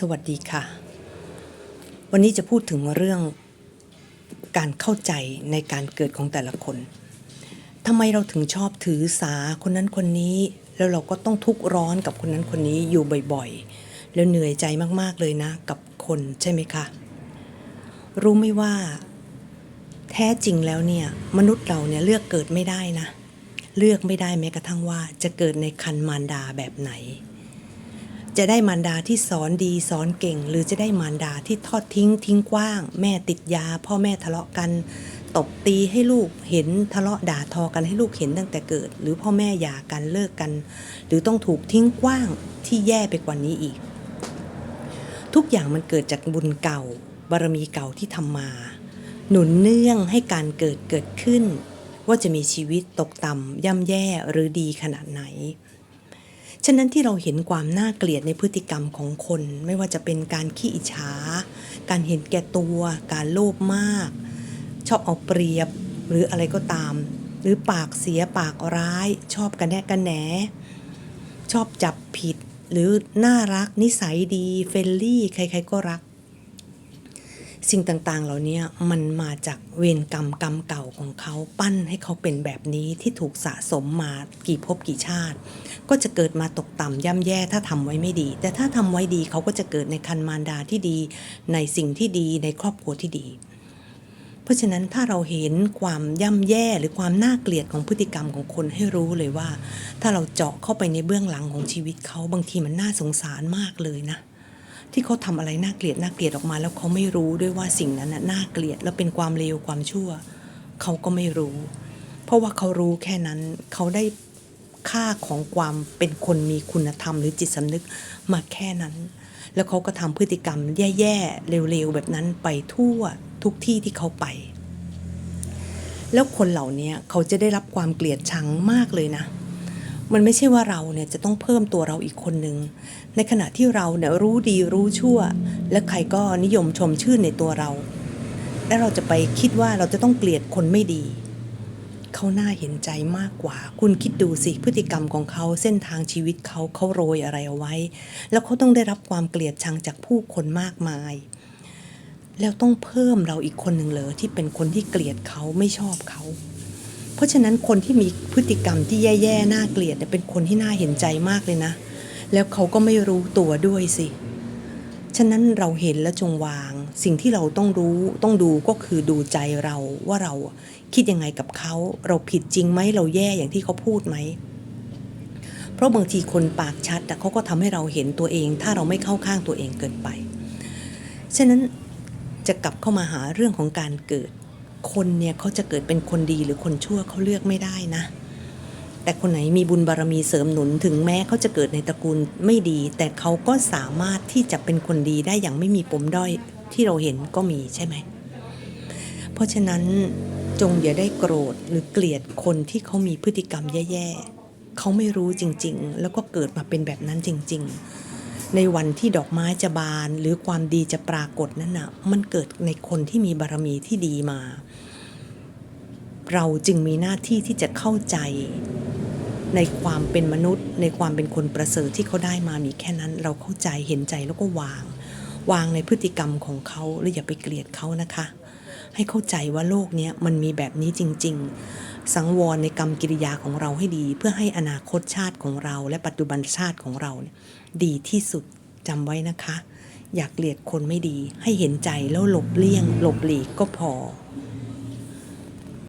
สวัสดีค่ะ วันนี้จะพูดถึงเรื่องการเข้าใจในการเกิดของแต่ละคนทำไมเราถึงชอบถือสาคนนั้นคนนี้ แล้วเราก็ต้องทุกข์ร้อนกับคนนั้นคนนี้อยู่บ่อยๆ แล้วเหนื่อยใจมากๆเลยนะกับคนใช่ไหมคะ รู้ไหมว่า แท้จริงแล้วเนี่ยมนุษย์เราเนี่ยเลือกเกิดไม่ได้นะ เลือกไม่ได้แม้กระทั่งว่าจะเกิดในคันมารดาแบบไหน จะได้มารดาที่สอนดีสอนเก่ง หรือจะได้มารดาที่ทอดทิ้งทิ้งกว้าง แม่ติดยา พ่อแม่ทะเลาะกัน ตบตีให้ลูกเห็นทะเลาะด่าทอกันให้ลูกเห็นตั้งแต่เกิด หรือพ่อแม่หย่ากันเลิกกัน หรือต้องถูกทิ้งกว้างที่แย่ไปกว่านี้อีก ทุกอย่างมันเกิดจากบุญเก่า บารมีเก่าที่ทำมา หนุนเนื่องให้การเกิดเกิดขึ้น ว่าจะมีชีวิตตกต่ำย่ำแย่หรือดีขนาดไหน ฉะนั้นที่เราเห็นความน่าเกลียดในพฤติกรรมของคน ไม่ว่าจะเป็นการขี้อิจฉา การเห็นแก่ตัว การโลภมาก ชอบเอาเปรียบหรืออะไรก็ตาม หรือปากเสียปากร้าย ชอบกันแนกันแหน ชอบจับผิด หรือน่ารักนิสัยดีเฟลลี่ ใครๆก็รัก สิ่งต่างๆ เหล่านี้มันมาจากเวรกรรมกรรมเก่าของเขาปั้นให้เขาเป็นแบบนี้ที่ถูกสะสมมากี่ภพกี่ชาติ ก็จะเกิดมาตกต่ำย่ำแย่ถ้าทำไว้ไม่ดี แต่ถ้าทำไว้ดีเขาก็จะเกิดในคันมารดาที่ดี ในสิ่งที่ดีในครอบครัวที่ดี เพราะฉะนั้นถ้าเราเห็นความย่ำแย่หรือความน่าเกลียดของพฤติกรรมของคนให้รู้เลยว่า ถ้าเราเจาะเข้าไปในเบื้องหลังของชีวิตเขาบางทีมันน่าสงสารมากเลยนะ ที่เขาทำอะไรน่าเกลียดน่าเกลียดออกมา แล้วเขาไม่รู้ด้วยว่าสิ่งนั้นน่ะน่าเกลียดแล้วเป็นความเลวความชั่ว เขาก็ไม่รู้ เพราะว่าเขารู้แค่นั้นเขาได้ค่าของความเป็นคนมีคุณธรรม หรือจิตสำนึกมาแค่นั้น แล้วเขาก็ทำพฤติกรรมแย่ๆเร็วๆแบบนั้นไปทั่วทุกที่ที่เขาไป แล้วคนเหล่านี้เขาจะได้รับความเกลียดชังมากเลยนะ มันไม่ใช่ว่าเราเนี่ยจะต้องเพิ่มตัวเราอีกคนหนึ่งในขณะที่เราเนี่ยรู้ดีรู้ชั่ว และใครก็นิยมชมชื่นในตัวเรา และเราจะไปคิดว่าเราจะต้องเกลียดคนไม่ดี เขาน่าเห็นใจมากกว่า คุณคิดดูสิพฤติกรรมของเขาเส้นทางชีวิตเขาเขาโรยอะไรเอาไว้ แล้วเขาต้องได้รับความเกลียดชังจากผู้คนมากมาย แล้วต้องเพิ่มเราอีกคนหนึ่งเลยที่เป็นคนที่เกลียดเขาไม่ชอบเขา เพราะฉะนั้นคนที่มีพฤติกรรมที่แย่ๆน่าเกลียดเป็นคนที่น่าเห็นใจมากเลยนะ แล้วเขาก็ไม่รู้ตัวด้วยสิ ฉะนั้นเราเห็นแล้วจงวาง สิ่งที่เราต้องรู้ต้องดูก็คือดูใจเราว่าเราคิดยังไงกับเขา เราผิดจริงไหมเราแย่อย่างที่เขาพูดไหมเพราะบางทีคนปากชัดแต่เขาก็ทำให้เราเห็นตัวเอง ถ้าเราไม่เข้าข้างตัวเองเกินไป ฉะนั้นจะกลับเข้ามาหาเรื่องของการเกิด คนเนี่ยเขาจะเกิดเป็นคนดีหรือคนชั่วเขาเลือกไม่ได้นะ แต่คนไหนมีบุญบารมีเสริมหนุนถึงแม้เขาจะเกิดในตระกูลไม่ดี แต่เขาก็สามารถที่จะเป็นคนดีได้อย่างไม่มีปมด้อยที่เราเห็นก็มีใช่ไหม เพราะฉะนั้นจงอย่าได้โกรธหรือเกลียดคนที่เขามีพฤติกรรมแย่ๆเขาไม่รู้จริง ๆ แล้วก็เกิดมาเป็นแบบนั้นจริง ๆ ในวันที่ดอกไม้จะบาน หรือความดีจะปรากฏนั้นนะ่ะมันเกิดในคนที่มีบารมีที่ดีมา เราจึงมีหน้าที่ที่จะเข้าใจ ในความเป็นมนุษย์ ในความเป็นคนประเสริฐที่เขาได้มามีแค่นั้น เราเข้าใจเห็นใจแล้วก็วาง วางในพฤติกรรมของเขาแล้วอย่าไปเกลียดเขานะคะ ให้เข้าใจว่าโลกนี้มันมีแบบนี้จริง ๆ สังวรในกรรมกิริยาของเราให้ดี เพื่อให้อนาคตชาติของเรา และปัจจุบันชาติของเราเนี่ยดีที่สุดจำไว้นะคะ อยากเกลียดคนไม่ดี ให้เห็นใจแล้วหลบเลี่ยง หลบหลีกก็พอ